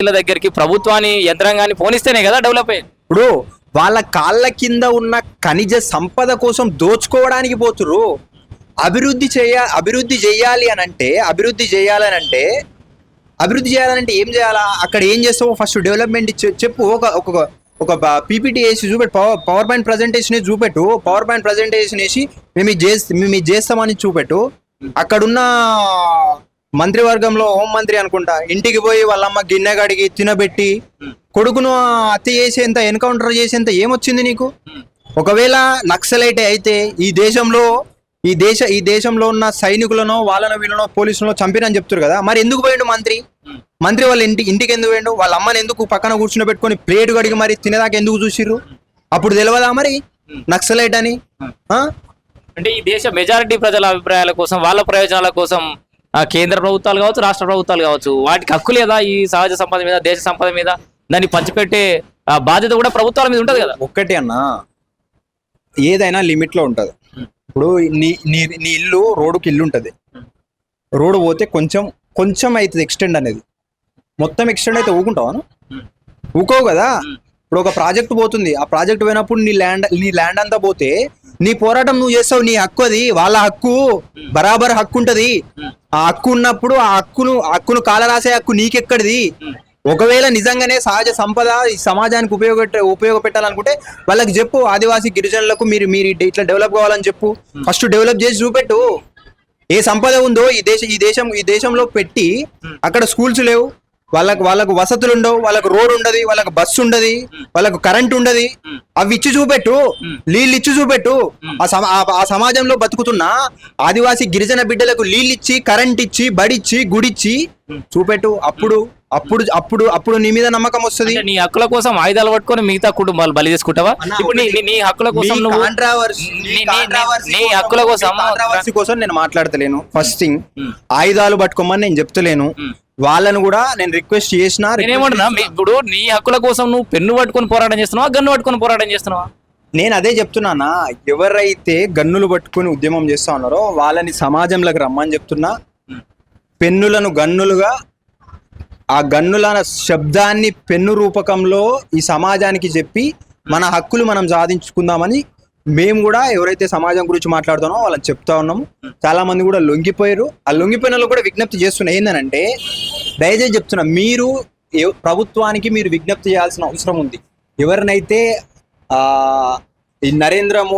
వీళ్ళ దగ్గరికి ప్రభుత్వాన్ని యంత్రాంగాన్ని పోనిస్తేనే కదా డెవలప్ అయ్యేది. ఇప్పుడు వాళ్ళ కాళ్ళ కింద ఉన్న ఖనిజ సంపద కోసం దోచుకోవడానికి పోతురు అభివృద్ధి చేయ అభివృద్ధి చేయాలి అని అంటే అభివృద్ధి చేయాలని అంటే అభివృద్ధి చేయాలంటే ఏం చేయాలా? అక్కడ ఏం చేస్తావో ఫస్ట్ డెవలప్మెంట్ చెప్పు. ఒక ఒక ఒక పీపీటీ వేసి చూపెట్టు. పవర్ పవర్ పాయింట్ ప్రజెంటేషన్ చూపెట్టు. పవర్ పాయింట్ ప్రజెంటేషన్ వేసి మేము ఇది మేము ఇది చేస్తామని చూపెట్టు. అక్కడున్న మంత్రివర్గంలో హోంమంత్రి అనుకుంటా. ఇంటికి పోయి వాళ్ళమ్మ గిన్నె కడిగి తినబెట్టి కొడుకును హత్య చేసేంత ఎన్కౌంటర్ చేసేంత ఏమొచ్చింది నీకు? ఒకవేళ నక్సలైట్ అయితే ఈ దేశంలో ఈ దేశ ఈ దేశంలో ఉన్న సైనికులను వాళ్ళను వీళ్ళనో పోలీసులను చంపిరని చెప్తారు కదా. మరి ఎందుకు పోయిండు మంత్రి? మంత్రి వాళ్ళ ఇంటి ఇంటికి ఎందుకు పోయిండు? వాళ్ళ అమ్మని ఎందుకు పక్కన కూర్చుని పెట్టుకొని ప్లేట్ కడిగి మరి తినేదాకా ఎందుకు చూసిర్రు? అప్పుడు తెలియదా మరి? నక్సలైట్ అని? అంటే ఈ దేశ మెజారిటీ ప్రజల అభిప్రాయాల కోసం వాళ్ళ ప్రయోజనాల కోసం కేంద్ర ప్రభుత్వాలు కావచ్చు రాష్ట్ర ప్రభుత్వాలు కావచ్చు వాటికి హక్కు లేదా ఈ సహజ సంపద మీద దేశ సంపద మీద దాన్ని పంచిపెట్టే బాధ్యత కూడా ప్రభుత్వాల మీద ఉంటది కదా. ఒక్కటి అన్న ఏదైనా లిమిట్లో ఉంటది. ఇప్పుడు నీ నీ నీ ఇల్లు రోడ్డుకి ఇల్లు ఉంటది. రోడ్డు పోతే కొంచెం కొంచెం అవుతుంది ఎక్స్టెండ్ అనేది. మొత్తం ఎక్స్టెండ్ అయితే ఊకుంటావా నువ్వు? ఊకోవు కదా? ఇప్పుడు ఒక ప్రాజెక్ట్ పోతుంది. ఆ ప్రాజెక్ట్ పోయినప్పుడు నీ ల్యాండ్ నీ ల్యాండ్ అంతా పోతే నీ పోరాటం నువ్వు చేస్తావు నీ హక్కు అది వాళ్ళ హక్కు బరాబర్ హక్కు ఉంటది. ఆ హక్కు ఉన్నప్పుడు ఆ హక్కును హక్కును కాలరాసే హక్కు నీకెక్కడిది? ఒకవేళ నిజంగానే సహజ సంపద ఈ సమాజానికి ఉపయోగ ఉపయోగపెట్టాలనుకుంటే వాళ్ళకి చెప్పు ఆదివాసీ గిరిజనులకు మీరు మీరు ఇట్లా డెవలప్ కావాలని చెప్పు. ఫస్ట్ డెవలప్ చేసి చూపెట్టు. ఏ సంపద ఉందో ఈ దేశ ఈ దేశం ఈ దేశంలో పెట్టి అక్కడ స్కూల్స్ లేవు. వాళ్ళకు వాళ్ళకు వసతులు ఉండవు వాళ్ళకు రోడ్ ఉండదు వాళ్ళకు బస్సు ఉండదు వాళ్ళకు కరెంట్ ఉండదు. అవి ఇచ్చి చూపెట్టు నీళ్ళు ఇచ్చి చూపెట్టు. ఆ సమ- ఆ- ఆ సమాజంలో బతుకుతున్న ఆదివాసీ గిరిజన బిడ్డలకు నీళ్ళు ఇచ్చి కరెంట్ ఇచ్చి బడిచ్చి గుడిచ్చి చూపెట్టు. అప్పుడు అప్పుడు అప్పుడు అప్పుడు నీ మీద నమ్మకం వస్తుంది. నీ హక్కుల కోసం ఆయుధాలు పట్టుకొని మిగతా కుటుంబాలు బలి చేసుకుంటావా ఇప్పుడు నీ హక్కుల కోసం నీ నువ్వు హక్కుల కోసం కోసం నేను మాట్లాడతలేను. First thing. ఆయుధాలు పట్టుకోమని నేను చెప్తలేను. వాళ్ళను కూడా నేను రిక్వెస్ట్ చేసిన నేనేమంటున్నా ఇప్పుడు నీ హక్కుల కోసం నువ్వు పెన్ను పట్టుకొని పోరాటం చేస్తున్నావా గన్ను పట్టుకొని పోరాటం చేస్తున్నావా? నేను అదే చెప్తున్నానా ఎవరైతే గన్నులు పట్టుకొని ఉద్యమం చేస్తా ఉన్నారో వాళ్ళని సమాజంలోకి రమ్మని చెప్తున్నా. పెన్నులను గన్నులుగా ఆ గన్నుల శబ్దాన్ని పెన్ను రూపకంలో ఈ సమాజానికి చెప్పి మన హక్కులు మనం సాధించుకుందామని మేము కూడా ఎవరైతే సమాజం గురించి మాట్లాడుతున్నామో వాళ్ళని చెప్తా ఉన్నాము. చాలా మంది కూడా లొంగిపోయారు. ఆ లొంగిపోయిన కూడా విజ్ఞప్తి చేస్తున్నా ఏంటంటే దయచేసి చెప్తున్నా మీరు ప్రభుత్వానికి మీరు విజ్ఞప్తి చేయాల్సిన అవసరం ఉంది. ఎవరినైతే ఆ ఈ నరేంద్ర మోడీ